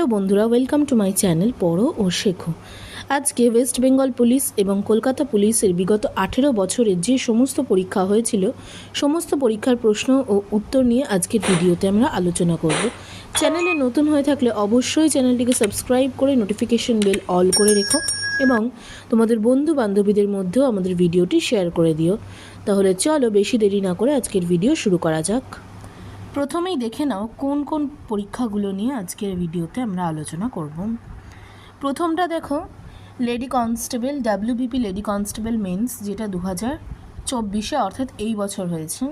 Hello বন্ধুরা welcome to my channel পড়ো ও শেখো। আজকে ওয়েস্ট বেঙ্গল পুলিশ এবং কলকাতা পুলিশের বিগত আঠেরো বছরের যে সমস্ত পরীক্ষা হয়েছিল, সমস্ত পরীক্ষার প্রশ্ন ও উত্তর নিয়ে আজকের ভিডিওতে আমরা আলোচনা করব। চ্যানেলে নতুন হয়ে থাকলে অবশ্যই চ্যানেলটিকে সাবস্ক্রাইব করে নোটিফিকেশন বেল অল করে রেখো এবং তোমাদের বন্ধু বান্ধবীদের মধ্যেও আমাদের ভিডিওটি শেয়ার করে দিও। তাহলে চলো বেশি দেরি না করে আজকের ভিডিও শুরু করা যাক। প্রথমেই দেখে নাও কোন কোন পরীক্ষাগুলো নিয়ে আজকের ভিডিওতে আমরা আলোচনা করব। প্রথমটা দেখো lady constable WBP lady constable mains যেটা দু হাজার চব্বিশে অর্থাৎ এই বছর হয়েছে।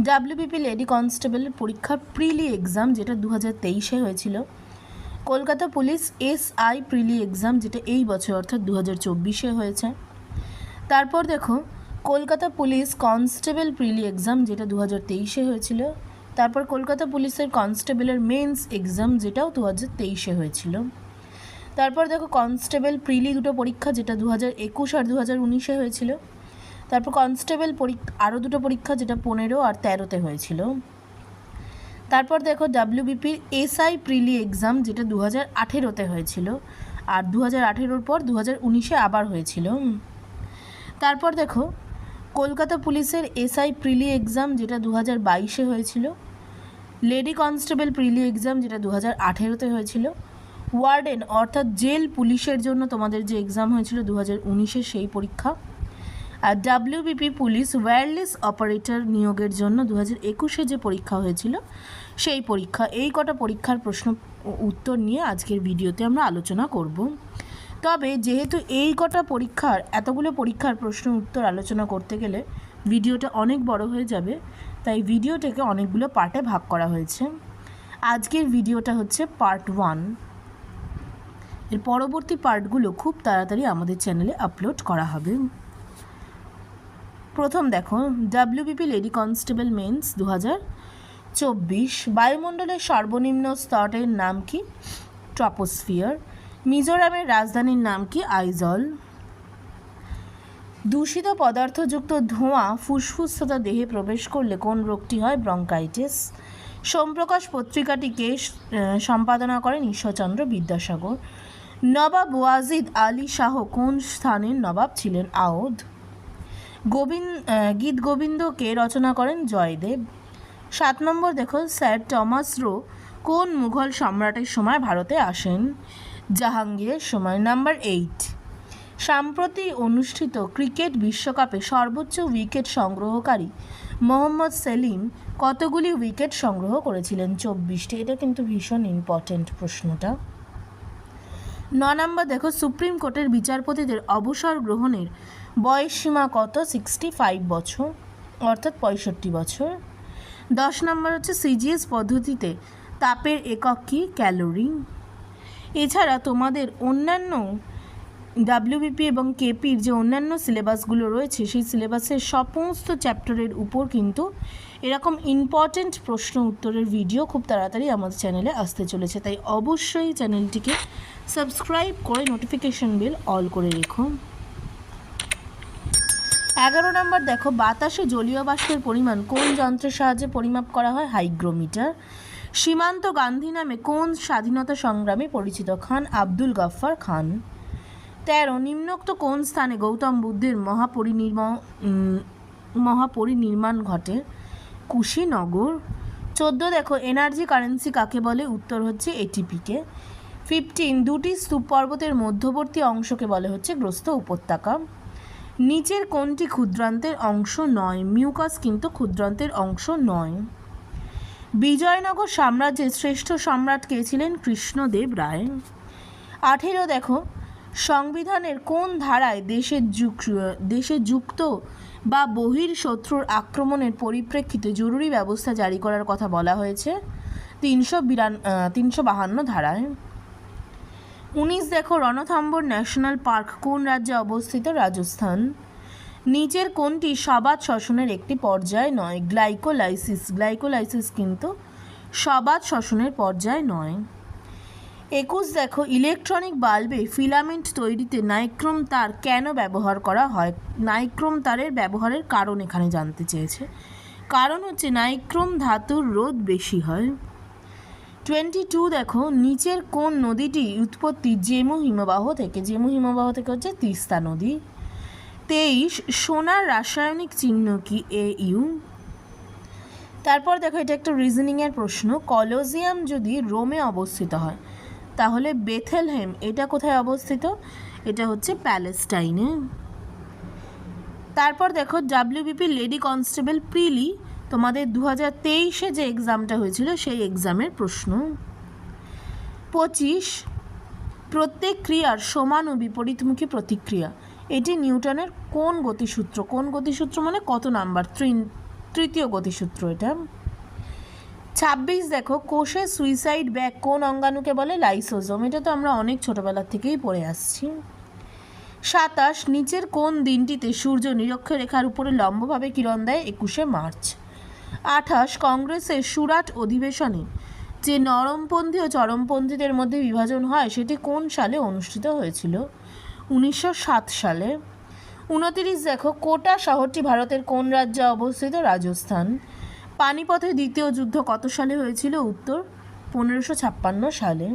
ডাব্লিউবিপি লেডি কনস্টেবল পরীক্ষার প্রিলি এক্সাম যেটা দু হাজার তেইশে হয়েছিল। Kolkata police S I prelim exam যেটা এই বছর অর্থাৎ দু হাজার চব্বিশে হয়েছে। তারপর দেখো, Kolkata police constable prelim exam যেটা দু হাজার তেইশে হয়েছিল। তারপর কলকাতা পুলিশের কনস্টেবলের মেন্স এক্সাম, যেটাও দু হাজার তেইশে হয়েছিল। তারপর দেখো কনস্টেবল প্রিলি দুটো পরীক্ষা, যেটা দু হাজার একুশ আর দু হাজার উনিশে হয়েছিল। তারপর কনস্টেবল পরীক্ষা আরও দুটো পরীক্ষা, যেটা পনেরো আর তেরোতে হয়েছিল। তারপর দেখো ডাব্লিউবিপির এসআই প্রিলি এক্সাম, যেটা দু হাজার আঠেরোতে হয়েছিল। আর দু হাজার আঠেরোর পর দু হাজার উনিশে আবার হয়েছিল। তারপর দেখো কলকাতা পুলিশের এসআই প্রিলি এক্সাম, যেটা দু হাজার বাইশে হয়েছিল। লেডি কনস্টেবল প্রিলি এক্সাম, যেটা দু হাজার আঠেরোতে হয়েছিল। ওয়ার্ডেন, অর্থাৎ জেল পুলিশের জন্য তোমাদের যে এক্সাম হয়েছিল দু হাজার উনিশে সেই পরীক্ষা। আর ডাব্লিউবিপি পুলিশ ওয়্যারলেস অপারেটর নিয়োগের জন্য দু হাজার একুশে যে পরীক্ষা হয়েছিল, সেই পরীক্ষা, এই কটা পরীক্ষার প্রশ্ন উত্তর নিয়ে আজকের ভিডিওতে আমরা আলোচনা করব। তবে যেহেতু এই কটা পরীক্ষার, এতগুলো পরীক্ষার প্রশ্ন উত্তর আলোচনা করতে গেলে ভিডিওটা অনেক বড় হয়ে যাবে তাই ভিডিওটাকে অনেকগুলো পার্টে ভাগ করা হয়েছে। আজকের ভিডিওটা হচ্ছে পার্ট ওয়ানের পরবর্তী পার্টগুলো খুব তাড়াতাড়ি আমাদের চ্যানেলে আপলোড করা হবে। প্রথম দেখো ডাব্লিউবিপি লেডি কনস্টেবল মেন্স দু হাজার চব্বিশ। বায়ুমণ্ডলের সর্বনিম্ন স্তরের নাম কি? ট্রপোস্ফিয়ার মিজোরামের রাজধানীর নাম কি? আইজল দূষিত পদার্থযুক্ত ধোঁয়া ফুসফুস তথা দেহে প্রবেশ করলে কোন রোগটি হয়? ব্রঙ্কাইটিস। সোমপ্রকাশ পত্রিকাটিকে সম্পাদনা করেন ঈশ্বরচন্দ্র বিদ্যাসাগর। নবাব ওয়াজিদ আলী শাহ কোন স্থানের নবাব ছিলেন? আওধ। গোবিন্দ গীত গোবিন্দকে রচনা করেন? জয়দেব। সাত নম্বর দেখো স্যার টমাস রো কোন মুঘল সম্রাটের সময় ভারতে আসেন? জাহাঙ্গীরের সময়। Number eight. সাম্প্রতি অনুষ্ঠিত ক্রিকেট বিশ্বকাপে সর্বোচ্চ উইকেট সংগ্রহকারী মোহাম্মদ সেলিম কতগুলি উইকেট সংগ্রহ করেছিলেন? চব্বিশটি। এটা কিন্তু ভীষণ ইম্পর্ট্যান্ট প্রশ্নটা। ন নম্বর, দেখো, সুপ্রিম কোর্টের বিচারপতিদের অবসর গ্রহণের বয়স সীমা কত? সিক্সটি ফাইভ বছর, অর্থাৎ পঁয়ষট্টি বছর। দশ নম্বর হচ্ছে সিজিএস পদ্ধতিতে তাপের একক কি? ক্যালোরি। এছাড়া তোমাদের অন্যান্য ডাব্লিউবিপি এবং কেপির যে অন্যান্য সিলেবাসগুলো রয়েছে, সেই সিলেবাসের সমস্ত চ্যাপ্টারের উপর কিন্তু এরকম ইম্পর্ট্যান্ট প্রশ্ন উত্তরের ভিডিও খুব তাড়াতাড়ি আমাদের চ্যানেলে আসতে চলেছে। তাই অবশ্যই চ্যানেলটিকে সাবস্ক্রাইব করে নোটিফিকেশন বেল অল করে রেখো। এগারো নম্বর দেখো, বাতাসে জলীয় বাষ্পের পরিমাণ কোন যন্ত্রের সাহায্যে পরিমাপ করা হয়? হাইগ্রোমিটার। সীমান্ত গান্ধী নামে কোন স্বাধীনতা সংগ্রামী পরিচিত খান আব্দুল গাফফার খান? তেরো, নিম্নোক্ত কোন স্থানে গৌতম বুদ্ধের মহাপরিনির্মাণ মহাপরিনির্মাণ ঘটে? কুশীনগর। চোদ্দ, দেখো এনার্জি কারেন্সি কাকে বলে? উত্তর হচ্ছে এটিপিকে ফিফটিন দুটি স্তূপ পর্বতের মধ্যবর্তী অংশকে বলে হচ্ছে গ্রস্ত উপত্যকা। নিচের কোনটি ক্ষুদ্রান্তের অংশ নয়? মিউকাস কিন্তু ক্ষুদ্রান্তের অংশ নয়। বিজয়নগর সাম্রাজ্যের শ্রেষ্ঠ সম্রাট কে ছিলেন? কৃষ্ণদেব রায়। আঠেরো, দেখো সংবিধানের কোন ধারায় দেশের দেশে যুক্ত বা বহির শত্রুর আক্রমণের পরিপ্রেক্ষিতে জরুরি ব্যবস্থা জারি করার কথা বলা হয়েছে? তিনশো বিরান তিনশো বাহান্ন ধারায়। উনিশ দেখো, রণথম্বর ন্যাশনাল পার্ক কোন রাজ্যে অবস্থিত? রাজস্থান। নিচের কোনটি সবাত শ্বসনের একটি পর্যায় নয়? গ্লাইকোলাইসিস। গ্লাইকোলাইসিস কিন্তু সবাত শ্বসনের পর্যায় নয়। একুশ দেখো, ইলেকট্রনিক বাল্বে ফিলামেন্ট তৈরিতে নাইক্রোম তার কেন ব্যবহার করা হয়? নাইক্রোম তারের ব্যবহারের কারণ এখানে জানতে চেয়েছে। কারণ হচ্ছে নাইক্রোম ধাতুর রোধ বেশি হয়। টোয়েন্টি টু দেখো, নিচের কোন নদীটি উৎপত্তি জেমু হিমবাহ থেকে? জেমু হিমবাহ থেকে হচ্ছে তিস্তা নদী। তেইশ, সোনার রাসায়নিক চিহ্ন কি এ ইউ? তারপর দেখো, এটা একটা রিজনিংয়ের প্রশ্ন। কলোজিয়াম যদি রোমে অবস্থিত হয় তাহলে বেথেলহেম, এটা কোথায় অবস্থিত? এটা হচ্ছে প্যালেস্টাইনে। তারপর দেখো ডাব্লিউবিপি লেডি কনস্টেবল প্রিলি তোমাদের দু হাজার তেইশে যে এক্সামটা হয়েছিল, সেই এক্সামের প্রশ্ন। পঁচিশ, প্রত্যেক ক্রিয়ার সমান ও বিপরীতমুখী প্রতিক্রিয়া। এটি নিউটনের কোন গতিসূত্র? কোন গতিসূত্র মানে কত নাম্বার? তৃতীয় গতিসূত্র এটা। ছাব্বিশ দেখো, কোষে সুইসাইড ব্যাগ কোন অঙ্গাণুকে বলে লাইসোজোম এটা তো আমরা অনেক ছোটবেলা থেকেই পড়ে আসছি। সাতাশ, নিচের কোন দিনটিতে সূর্য নিরক্ষরেখার উপরে লম্বভাবে কিরণ দেয়? একুশে মার্চ। আঠাশ, কংগ্রেসের সুরাট অধিবেশনে যে নরমপন্থী ও চরমপন্থীদের মধ্যে বিভাজন হয়, সেটি কোন সালে অনুষ্ঠিত হয়েছিল? উনিশশো সাত সালে। উনতিরিশ দেখো, কোটা শহরটি ভারতের কোন রাজ্যে অবস্থিত? রাজস্থান। পানিপথে দ্বিতীয় যুদ্ধ কত সালে হয়েছিল? উত্তর, পনেরোশো ছাপ্পান্ন সালে।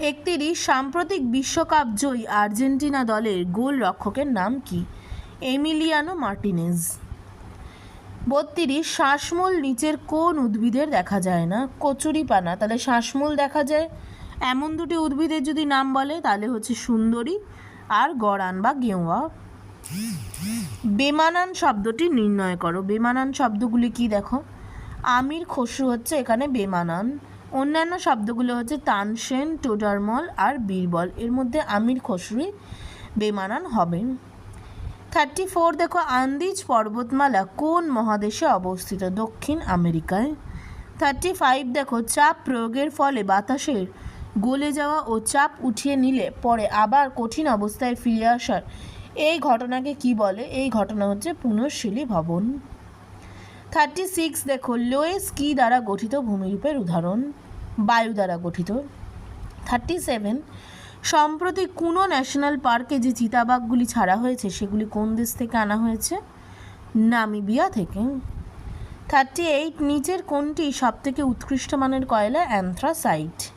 একতিরিশ, সাম্প্রতিক বিশ্বকাপ জয়ী আর্জেন্টিনা দলের গোল রক্ষকের নাম কি? Emiliano Martinez. বত্রিশ, শ্বাসমূল নিচের কোন উদ্ভিদের দেখা যায় না? কচুরিপানা। তাহলে শ্বাসমূল দেখা যায়। এমন দুটি উদ্ভিদের যদি নাম বলে, তাহলে হচ্ছে সুন্দরী আর গড়ান বা গেওয়া। বেমানান শব্দটি নির্ণয় করো। বেমানান শব্দগুলি কি দেখো? আমির খসরু হচ্ছে এখানে বেমানান। অন্যান্য শব্দগুলো হচ্ছে তানসেন, টোডারমল আর বীরবল। এর মধ্যে আমির খসরুই বেমানান হবে থার্টি ফোর দেখো, আন্দিজ পর্বতমালা কোন মহাদেশে অবস্থিত? দক্ষিণ আমেরিকায়। থার্টি ফাইভ দেখো, চাপ প্রয়োগের ফলে বাতাসের গলে যাওয়া ও চাপ উঠিয়ে নিলে পরে আবার কঠিন অবস্থায় ফিরে আসার এই ঘটনাকে কি বলে? এই ঘটনা হচ্ছে পুনঃশীলী ভবন। থার্টি সিক্স দেখো লোয়েস কি দ্বারা গঠিত ভূমিরূপের উদাহরণ? বায়ু দ্বারা গঠিত। থার্টি সেভেন সম্প্রতি কুনো ন্যাশনাল পার্কে যে চিতাবাঘগুলি ছাড়া হয়েছে, সেগুলি কোন দেশ থেকে আনা হয়েছে? নামিবিয়া থেকে। থার্টি এইট নিচের কোনটি সবথেকে উৎকৃষ্ট মানের কয়লা? অ্যান্থ্রাসাইট।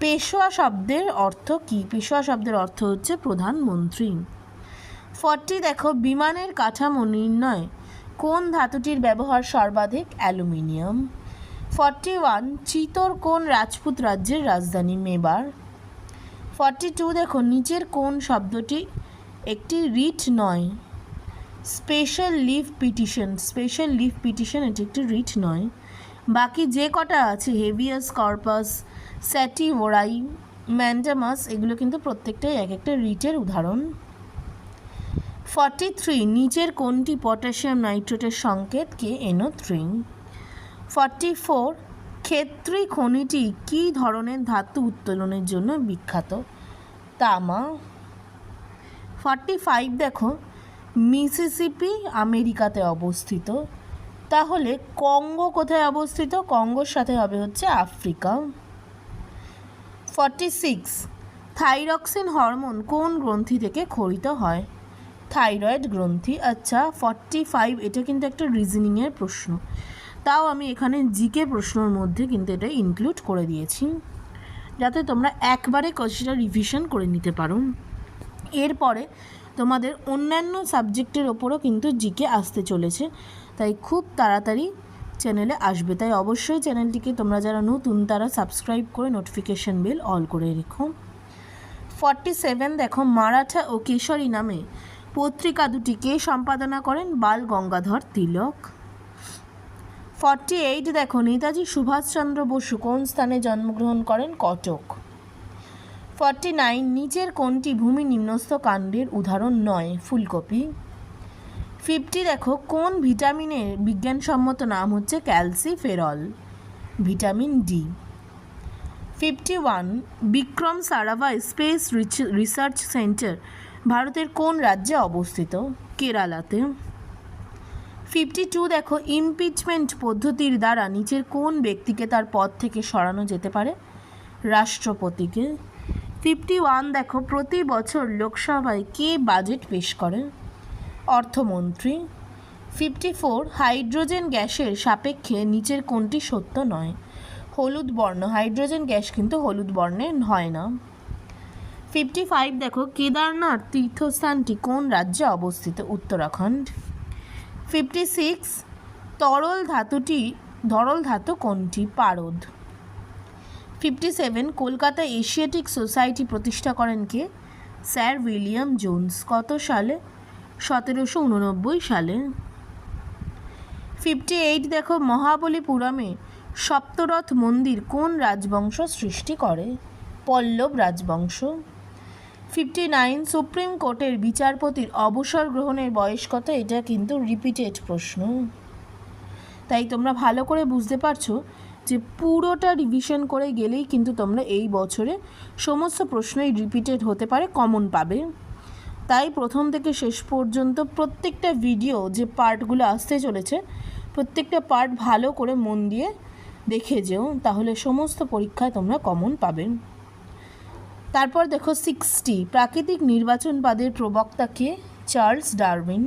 পেশোয়া শব্দের অর্থ কি? পেশোয়া শব্দের অর্থ হচ্ছে প্রধানমন্ত্রী। ফর্টি দেখো বিমানের কাঠামো নির্ণয়। কোন ধাতুটির ব্যবহার সর্বাধিক অ্যালুমিনিয়াম? ফর্টি ওয়ান, চিতোর কোন রাজপুত রাজ্যের রাজধানী মেবার? ফর্টি টু, দেখো নিচের কোন শব্দটি একটি রিট নয়। Special leave petition, special leave petition এটি একটি রিট নয়। বাকি যে কটা আছে, হেভিয়াস, কর্পাস, স্যাটি, ওরাই ম্যান্ডামাস এগুলো কিন্তু প্রত্যেকটাই এক একটা রিটের উদাহরণ। ফর্টি থ্রি নিচের কোনটি পটাশিয়াম নাইট্রেটের সংকেত K N O three forty four Khetri খনিটি কী ধরনের ধাতু উত্তোলনের জন্য বিখ্যাত? তামা। ফর্টি ফাইভ দেখো, মিসিসিপি, আমেরিকাতে অবস্থিত। তাহলে কঙ্গো কোথায় অবস্থিত? কঙ্গোর সাথে হবে হচ্ছে Africa. Forty six thyroxine hormone কোন গ্রন্থি থেকে ক্ষরিত হয়? থাইরয়েড গ্রন্থি আচ্ছা ফর্টি ফাইভ এটা কিন্তু একটা রিজনিংয়ের প্রশ্ন। তাও আমি এখানে জিকে প্রশ্নর মধ্যে কিন্তু এটা ইনক্লুড করে দিয়েছি। যাতে তোমরা একবারে কোশ্চেনটা রিভিশন করে নিতে পারো। এরপরে তোমাদের অন্যান্য সাবজেক্টের ওপরও কিন্তু জিকে আসতে চলেছে। তাই খুব তাড়াতাড়ি চ্যানেলে আসবে। তাই অবশ্যই চ্যানেলটিকে তোমরা যারা নতুন, তারা সাবস্ক্রাইব করে নোটিফিকেশন বেল অল করে রেখো। ফর্টি সেভেন দেখো, মারাঠা ও কেশরী নামে পত্রিকা দুটিকে সম্পাদনা করেন বাল গঙ্গাধর তিলক। ফর্টি এইট দেখো, নেতাজি সুভাষচন্দ্র বসু কোন স্থানে জন্মগ্রহণ করেন? কটক। ফর্টি নাইন, নিচের কোনটি ভূমি নিম্নস্থ কাণ্ডের উদাহরণ নয়? ফুলকপি। ফিফটি দেখো, কোন ভিটামিনের বিজ্ঞানসম্মত নাম হচ্ছে calciferol, vitamin D. Fifty one, Vikram Sarabhai space research centre ভারতের কোন রাজ্যে অবস্থিত? কেরালাতে। ফিফটি টু দেখো ইমপিচমেন্ট পদ্ধতির দ্বারা নিচের কোন ব্যক্তিকে তার পদ থেকে সরানো যেতে পারে? রাষ্ট্রপতিকে। ফিফটি ওয়ান দেখো, প্রতি বছর লোকসভায় কে বাজেট পেশ করে? অর্থমন্ত্রী। ফিফটি ফোর হাইড্রোজেন গ্যাসের সাপেক্ষে নিচের কোনটি সত্য নয়? হলুদ বর্ণ। হাইড্রোজেন গ্যাস কিন্তু হলুদ বর্ণের হয় না। ফিফটি ফাইভ দেখো, কেদারনাথ তীর্থস্থানটি কোন রাজ্যে অবস্থিত? উত্তরাখণ্ড। ফিফটি সিক্স তরল ধাতুটি তরল ধাতু কোনটি? পারদ। Fifty seven Kolkata Asiatic Society প্রতিষ্ঠা করেন কে? Sir William Jones. কত সালে? সতেরোশো উননব্বই সালে। ফিফটি এইট দেখো, মহাবলীপুরমে সপ্তরথ মন্দির কোন রাজবংশ সৃষ্টি করে? পল্লব রাজবংশ। ফিফটি নাইন সুপ্রিম কোর্টের বিচারপতির অবসর গ্রহণের বয়স কত? এটা কিন্তু রিপিটেড প্রশ্ন। তাই তোমরা ভালো করে বুঝতে পারছ যে পুরোটা রিভিশন করে গেলেই কিন্তু তোমরা এই বছরে সমস্ত প্রশ্নই রিপিটেড হতে পারে কমন পাবে। তাই প্রথম থেকে শেষ পর্যন্ত প্রত্যেকটা ভিডিও যে পার্টগুলো আসতে চলেছে, প্রত্যেকটা পার্ট ভালো করে মন দিয়ে দেখে যেও, তাহলে সমস্ত পরীক্ষায় তোমরা কমন পাবে। তারপর দেখো সিক্সটি প্রাকৃতিক নির্বাচনবাদের প্রবক্তাকে চার্লস ডারউইন।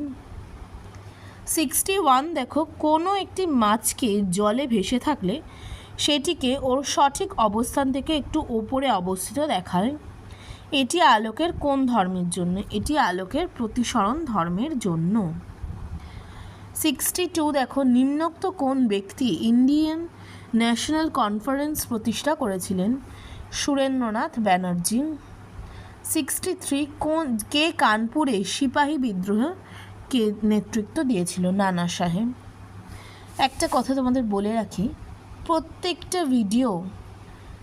সিক্সটি ওয়ান দেখো, কোনো একটি মাছকে জলে ভেসে থাকলে সেটিকে ওর সঠিক অবস্থান থেকে একটু ওপরে অবস্থিত দেখায়। এটি আলোকের কোন ধর্মের জন্য? এটি আলোকের প্রতিসরণ ধর্মের জন্য। সিক্সটি টু দেখো, নিম্নোক্ত কোন ব্যক্তি ইন্ডিয়ান ন্যাশনাল কনফারেন্স প্রতিষ্ঠা করেছিলেন? সুরেন্দ্রনাথ ব্যানার্জি। সিক্সটি থ্রি কোন, কে কানপুরে সিপাহী বিদ্রোহ কে নেতৃত্ব দিয়েছিল? নানা সাহেব। একটা কথা তোমাদের বলে রাখি, প্রত্যেকটা ভিডিও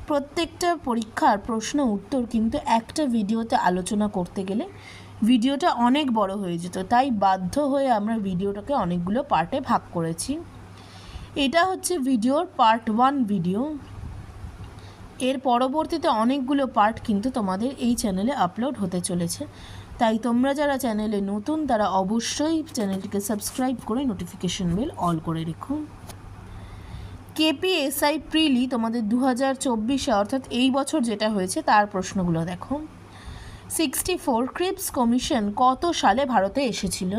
প্রত্যেকটা পরীক্ষার প্রশ্ন উত্তর কিন্তু একটা ভিডিওতে আলোচনা করতে গেলে ভিডিওটা অনেক বড় হয়ে যেত। তাই বাধ্য হয়ে আমরা ভিডিওটাকে অনেকগুলো পার্টে ভাগ করেছি। এটা হচ্ছে ভিডিওর পার্ট ওয়ান ভিডিও এর পরবর্তীতে অনেকগুলো পার্ট কিন্তু তোমাদের এই চ্যানেলে আপলোড হতে চলেছে। তাই তোমরা যারা চ্যানেলে নতুন, তারা অবশ্যই চ্যানেলটিকে সাবস্ক্রাইব করে নোটিফিকেশন বেল অল করে রেখো। কেপিএসআই প্রিলি তোমাদের দু হাজার চব্বিশে, অর্থাৎ এই বছর যেটা হয়েছে, তার প্রশ্নগুলো দেখো। সিক্সটি ফোর ক্রিপস কমিশন কত সালে ভারতে এসেছিল?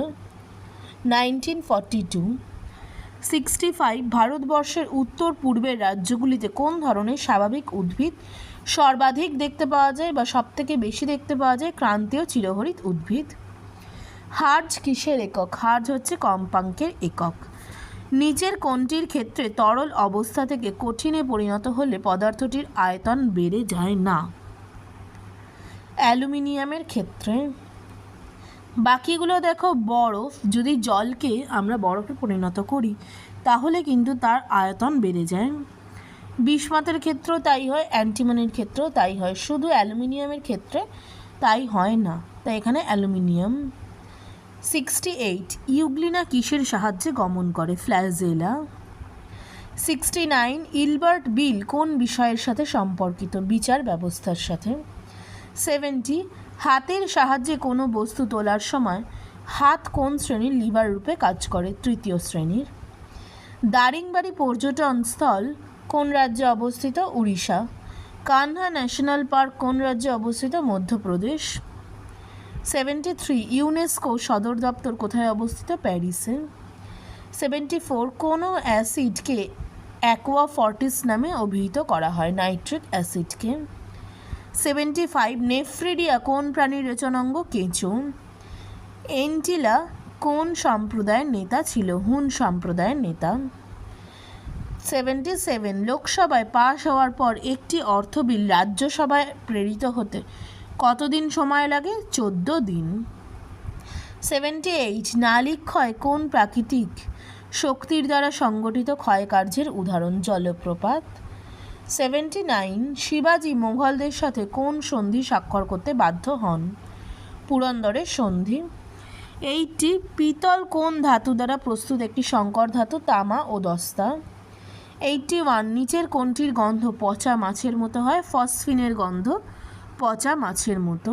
Nineteen forty two sixty five ভারতবর্ষের উত্তর পূর্বের রাজ্যগুলিতে কোন ধরনের স্বাভাবিক উদ্ভিদ সর্বাধিক দেখতে পাওয়া যায় বা সবথেকে বেশি দেখতে পাওয়া যায়? ক্রান্তীয় চিরহরিত উদ্ভিদ। হার্জ কিসের একক? হার্জ হচ্ছে কম্পাঙ্কের একক। নিচের কোনটির ক্ষেত্রে তরল অবস্থা থেকে কঠিনে পরিণত হলে পদার্থটির আয়তন বেড়ে যায় না? অ্যালুমিনিয়ামের ক্ষেত্রে বাকিগুলো দেখো বরফ যদি জলকে আমরা বরফে পরিণত করি, তাহলে কিন্তু তার আয়তন বেড়ে যায়। বিষমাতের ক্ষেত্রেও তাই হয়, অ্যান্টিমনির ক্ষেত্রেও তাই হয়। শুধু অ্যালুমিনিয়ামের ক্ষেত্রে তাই হয় না, তাই এখানে অ্যালুমিনিয়াম। সিক্সটি এইট ইউগ্লিনা কিসের সাহায্যে গমন করে? Flagella. Sixty nine Ilbert bill কোন বিষয়ের সাথে সম্পর্কিত? বিচার ব্যবস্থার সাথে। সেভেন্টি হাতের সাহায্যে কোনো বস্তু তোলার সময় হাত কোন শ্রেণির লিভার রূপে কাজ করে? তৃতীয় শ্রেণির। দারিংবাড়ি পর্যটন স্থল কোন রাজ্যে অবস্থিত? উড়িষ্যা। কানহা ন্যাশনাল পার্ক কোন রাজ্যে অবস্থিত? মধ্যপ্রদেশ। সেভেন্টি থ্রি ইউনেস্কো সদর দপ্তর কোথায় অবস্থিত? প্যারিসে। সেভেন্টি ফোর কোনো অ্যাসিডকে অ্যাকোয়া ফর্টিস নামে অভিহিত করা হয়? নাইট্রিক অ্যাসিডকে। সেভেন্টি ফাইভ নেফ্রিডিয়া কোন প্রাণীর রেচনাঙ্গ কেঁচো? এন্টিলা কোন সম্প্রদায়ের নেতা ছিল? হুন সম্প্রদায়ের নেতা। সেভেন্টি সেভেন লোকসভায় পাশ হওয়ার পর একটি অর্থ বিল রাজ্যসভায় প্রেরিত হতে কতদিন সময় লাগে? চোদ্দ দিন। সেভেন্টি এইট নালিক্ষয় কোন প্রাকৃতিক শক্তির দ্বারা সংগঠিত ক্ষয়কার্যের উদাহরণ? জলপ্রপাত। সেভেন্টি নাইন শিবাজি মোঘলদের সাথে কোন সন্ধি স্বাক্ষর করতে বাধ্য হন? পুরন্দরের সন্ধি। এইটি পিতল কোন ধাতু দ্বারা প্রস্তুত একটি সংকর ধাতু, তামা ও দস্তা। এইটটি ওয়ান নিচের কোনটির গন্ধ পচা মাছের মতো হয়, ফসফিনের গন্ধ পচা মাছের মতো।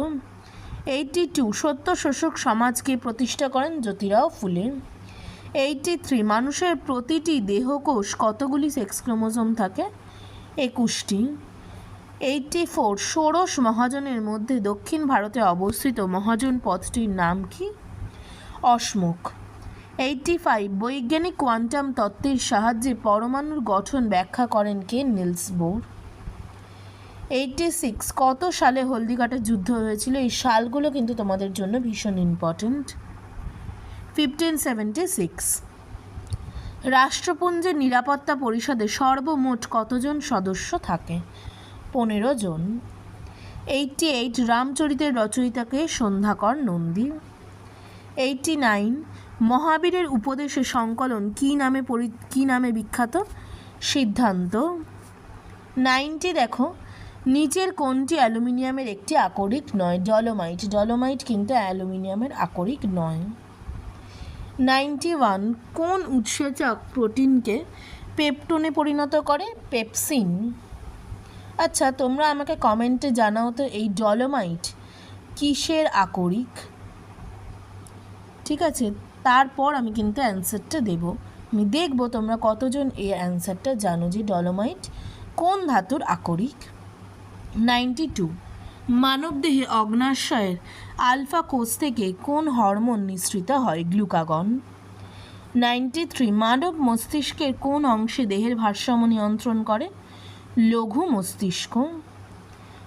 এইটটি টু সত্য শোষক সমাজকে প্রতিষ্ঠা করেন জ্যোতিরাও ফুলে। এইটটি থ্রি মানুষের প্রতিটি দেহকোষ কতগুলি সেক্স ক্রোমোজোম থাকে? একুশটি। এইটটি ফোর ষোড়শ মহাজনের মধ্যে দক্ষিণ ভারতে অবস্থিত মহাজন পথটির নাম কি? অশ্মুখ এইটটি ফাইভ বৈজ্ঞানিক কোয়ান্টাম তত্ত্বের সাহায্যে পরমাণুর গঠন ব্যাখ্যা করেন কে? Niels Bohr. এইটটি সিক্স কত সালে হলদিঘাটের যুদ্ধ হয়েছিল? এই সালগুলো কিন্তু তোমাদের জন্য ভীষণ ইম্পর্ট্যান্ট ফিফটিন সেভেন্টি সিক্স রাষ্ট্রপুঞ্জের নিরাপত্তা পরিষদে সর্বমোট কতজন সদস্য থাকে? পনেরো জন। এইটটি এইট রামচরিতের রচয়িতাকে সন্ধ্যাকর নন্দী। এইটটি নাইন মহাবীরের উপদেশে সংকলন কী নামে পরি, কী নামে বিখ্যাত? সিদ্ধান্ত। নাইনটি দেখো, নিচের কোনটি অ্যালুমিনিয়ামের একটি আকরিক নয়? ডলোমাইট। ডলোমাইট কিন্তু অ্যালুমিনিয়ামের আকরিক নয়। নাইনটি ওয়ান কোন উৎসেচক প্রোটিনকে পেপটোনে পরিণত করে? পেপসিন। আচ্ছা তোমরা আমাকে কমেন্টে জানাও তো এই ডলোমাইট কিসের আকরিক? ঠিক আছে, তারপর আমি কিন্তু অ্যান্সারটা দেব। আমি দেখব তোমরা কতজন এই অ্যান্সারটা জানো যে ডলোমাইট কোন ধাতুর আকরিক? Ninety two. মানবদেহে অগ্নাশয়ের আলফা কোষ থেকে কোন হরমোন নিঃসৃত হয়? গ্লুকাগন। নাইনটি থ্রি, মানব মস্তিষ্কের কোন অংশে দেহের ভারসাম্য নিয়ন্ত্রণ করে? লঘু মস্তিষ্ক।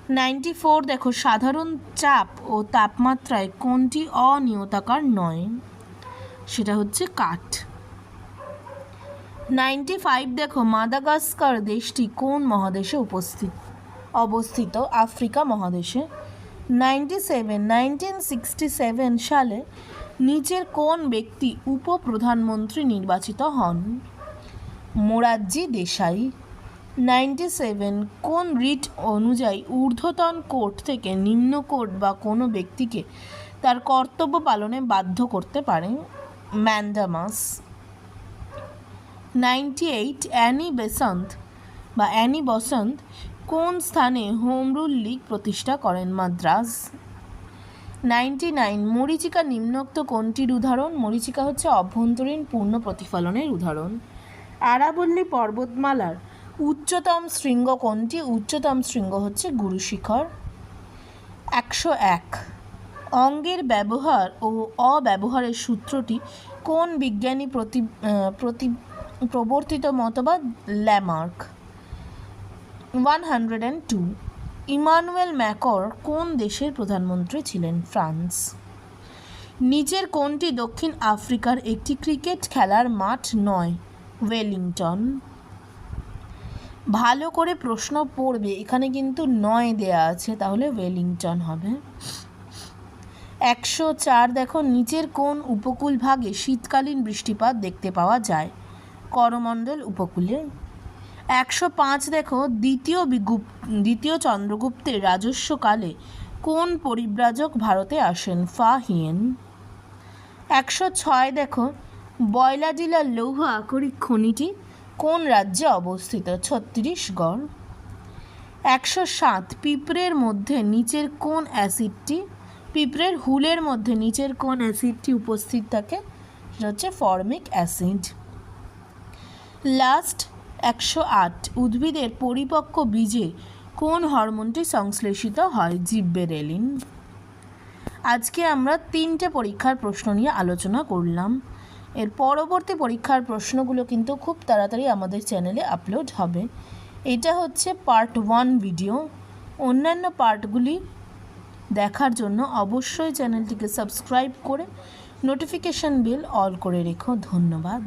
নাইনটি ফোর, দেখো, সাধারণ চাপ ও তাপমাত্রায় কোনটি অনিয়তাকার নয়? সেটা হচ্ছে কাঠ। নাইনটি ফাইভ, দেখো, মাদাগাস্কার দেশটি কোন মহাদেশে উপস্থিত? অবস্থিত আফ্রিকা মহাদেশে। Ninety seven, nineteen sixty seven সালে নিচের কোন ব্যক্তি উপপ্রধানমন্ত্রী নির্বাচিত হন? মোরারজি দেশাই। নাইনটি সেভেন, কোন রিট অনুযায়ী ঊর্ধ্বতন কোর্ট থেকে নিম্ন কোর্ট বা কোনো ব্যক্তিকে তার কর্তব্য পালনে বাধ্য করতে পারে? Mandamus. Ninety eight, Annie Besant বা অ্যানি বসন্ত কোন স্থানে হোম রুল লীগ প্রতিষ্ঠা করেন মাদ্রাজ? নাইনটি নাইন, মরিচিকা নিম্নোক্ত কোনটির উদাহরণ? মরিচিকা হচ্ছে অভ্যন্তরীণ পূর্ণ প্রতিফলনের উদাহরণ। আরাবল্লী পর্বতমালার উচ্চতম শৃঙ্গ কোনটি? উচ্চতম শৃঙ্গ হচ্ছে গুরুশিখর একশো এক, অঙ্গের ব্যবহার ও অব্যবহারের সূত্রটি কোন বিজ্ঞানী প্রতি প্রবর্তিত মতবাদ? Lamarck. One hundred and two, Emmanuel Macron কোন দেশের প্রধানমন্ত্রী ছিলেন? ফ্রান্স। নিচের কোনটি দক্ষিণ আফ্রিকার একটি ক্রিকেট খেলার মাঠ নয়? ওয়েলিংটন। ভালো করে প্রশ্ন পড়বে, এখানে কিন্তু নয় দেয়া আছে, তাহলে ওয়েলিংটন হবে। একশো চার, দেখো, নিচের কোন উপকূল ভাগে শীতকালীন বৃষ্টিপাত দেখতে পাওয়া যায়? করমণ্ডল উপকূলে। একশো পাঁচ দেখো, দ্বিতীয় বিগুপ, দ্বিতীয় চন্দ্রগুপ্তের রাজস্বকালে কোন পরিব্রাজক ভারতে আসেন? ফাহিয়েন একশো ছয় দেখো বয়লাডিলা লৌহ আকরিক খনিটি কোন রাজ্যে অবস্থিত? ছত্তিশগড় একশো সাত, পিঁপড়ের মধ্যে নিচের কোন অ্যাসিডটি, পিঁপড়ের হুলের মধ্যে নিচের কোন অ্যাসিডটি উপস্থিত থাকে? সেটা হচ্ছে ফর্মিক অ্যাসিড। লাস্ট একশো আট উদ্ভিদের পরিপক্ক বীজে কোন হরমোনটি সংশ্লেষিত হয়? জিব্বেরেলিন আজকে আমরা তিনটে পরীক্ষার প্রশ্ন নিয়ে আলোচনা করলাম। এর পরবর্তী পরীক্ষার প্রশ্নগুলো কিন্তু খুব তাড়াতাড়ি আমাদের চ্যানেলে আপলোড হবে। এটা হচ্ছে পার্ট ওয়ান ভিডিও। অন্যান্য পার্টগুলি দেখার জন্য অবশ্যই চ্যানেলটিকে সাবস্ক্রাইব করে নোটিফিকেশান বিল অল করে রেখো। ধন্যবাদ।